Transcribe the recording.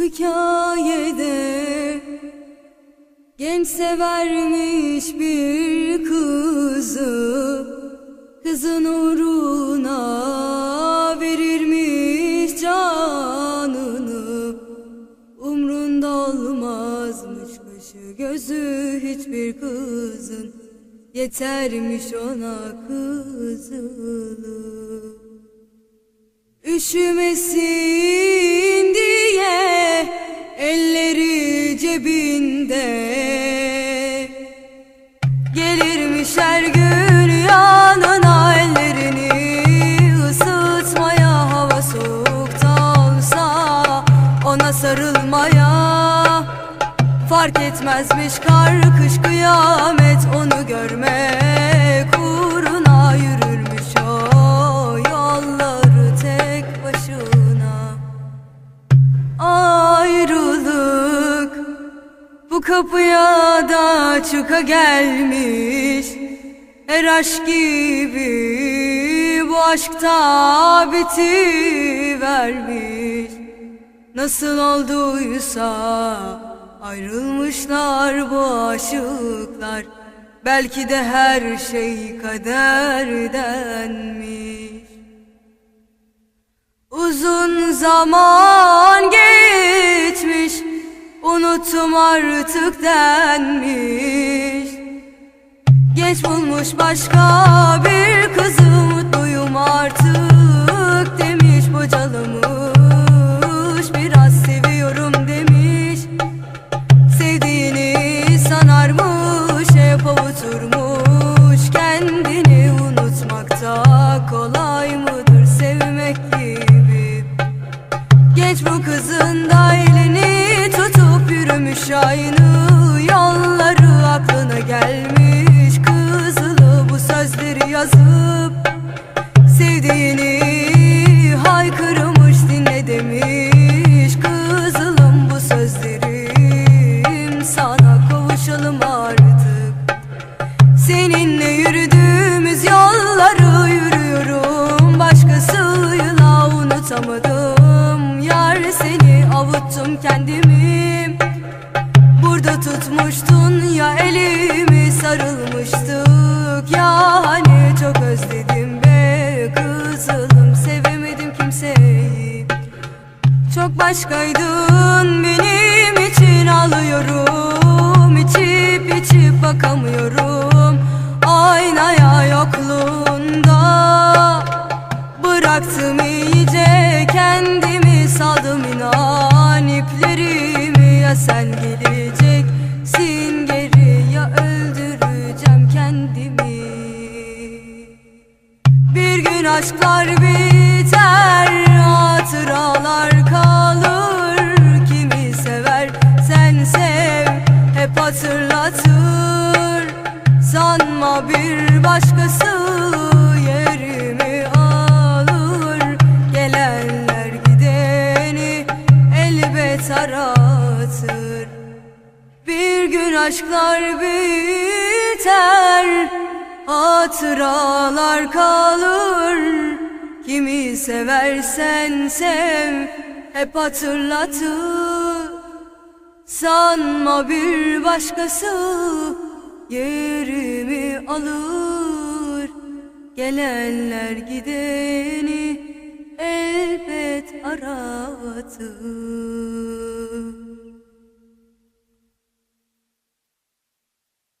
Hikayede genç severmiş bir kızı Kızın uğruna verirmiş canını. Umrunda olmazmış kaşı gözü hiçbir kızın. Yetermiş ona kızılık Üşümesin diye sarılmaya. Fark etmezmiş kar kış kıyamet onu görmek uğruna yürürmüş o yolları tek başına. Ayrılık bu kapıya da çıka gelmiş. Her aşk gibi bu aşkta bitivermiş Nasıl olduysa ayrılmışlar bu aşıklar. Belki de her şey kaderdenmiş Uzun zaman geçmiş Unuttum artık denmiş. Genç bulmuş başka bir kızı kolay mıdır sevmek gibi? Genç bu kızın da elini tutup yürümüş aynı yolları. Aklına gelmiş Kızılı bu sözleri yazıp sevdiğini haykırmış dinle demiş Kızılım bu sözlerim. Sana kavuşalım avuttum kendimi. Burada tutmuştun ya elimi sarılmıştık. Ya hani çok özledim be kızılım Sevemedim kimseyi. Çok başkaydın benim için ağlıyorum. İçip içip bakamıyorum. Aynaya yokluğunda Bıraktım iyice kendimi saldım inan Sen geleceksin geri ya öldüreceğim kendimi bir gün aşklar biter, hatıralar kalır. Kimi sever, sen sev, hep hatırlatır. Sanma bir başkası aşklar biter Hatıralar kalır. Kimi seversen sev Hep hatırlatır Sanma bir başkası Yerimi alır. Gelenler gideni Elbet aratır